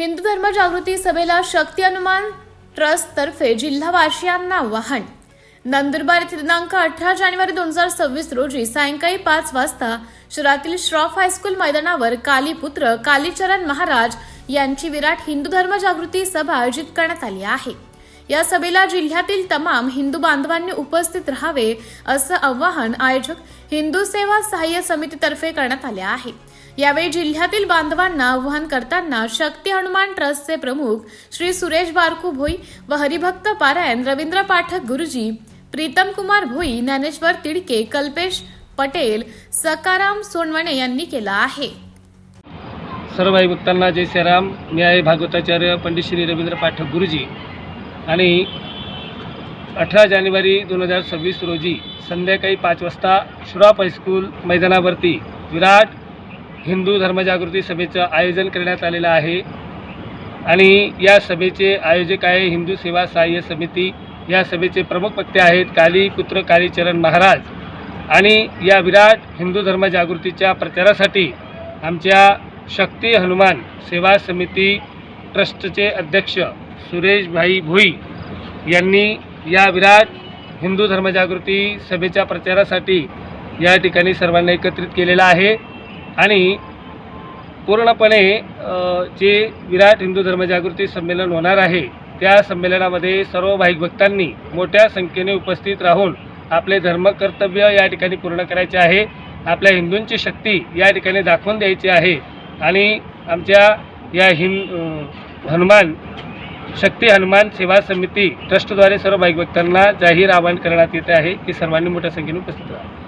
हिंदू धर्म जागृती सभेला शक्ती हनुमान ट्रस्टतर्फे जिल्हावासियांना आवाहन. नंदुरबार येथे दिनांक अठरा जानेवारी दोन हजार सव्वीस रोजी सायंकाळी पाच वाजता शहरातील श्रॉफ हायस्कूल मैदानावर कालीपुत्र कालीचरण महाराज यांची विराट हिंदू धर्म जागृती सभा आयोजित करण्यात आली आहे. या सभेला जिल्ह्यातील तमाम हिंदू बांधवांनी उपस्थित राहावे असं आवाहन आयोजक हिंदू सेवा सहाय्य समितीतर्फे करण्यात आले आहे. यावेळी जिल्ह्यातील बांधवांना आवाहन करताना शक्ती हनुमान ट्रस्टचे प्रमुख श्री सुरेश बारकू भोई व हरिभक्त पारायण रवींद्र पाठक गुरुजी प्रीतम कुमार भोई ज्ञानेश्वर तिडके कल्पेश पटेल सकाराम सोनवणे यांनी केला आहे. सर्व भाई भक्तांना जय श्रीराम. मी आहे भागवताचार्य पंडित श्री रवींद्र पाठक गुरुजी. आणि अठरा जानेवारी दोन हजार सव्वीस रोजी संध्याकाळी पाच वाजता श्रॉप हायस्कूल मैदानावरती विराट हिंदू धर्मजागृती सभेचं आयोजन करण्यात आलेलं आहे. आणि या सभेचे आयोजक आहे हिंदू सेवा सहाय्य समिती. या सभेचे प्रमुख वक्ते आहेत काली पुत्र कालीचरण महाराज. आणि या विराट हिंदू धर्मजागृतीच्या प्रचारासाठी आमच्या शक्ती हनुमान सेवा समिती ट्रस्टचे अध्यक्ष सुरेशभाई भोई यांनी या विराट हिंदू धर्मजागृती सभेच्या प्रचारासाठी या ठिकाणी सर्वांना एकत्रित केलेलं आहे. आणि पूर्णपणे जे विराट हिंदू धर्मजागृती संमेलन होणार आहे त्या संमेलनामध्ये सर्व भाईक भक्तांनी मोठ्या संख्येने उपस्थित राहून आपले धर्मकर्तव्य या ठिकाणी पूर्ण करायचे आहे. आपल्या हिंदूंची शक्ती या ठिकाणी दाखवून द्यायची आहे. आणि आमच्या या हिं हनुमान शक्ती हनुमान सेवा समिती ट्रस्टद्वारे सर्व भाविक भक्तांना जाहीर आवाहन करण्यात येते आहे. की सर्वांनी मोठ्या संख्येने उपस्थित राहा.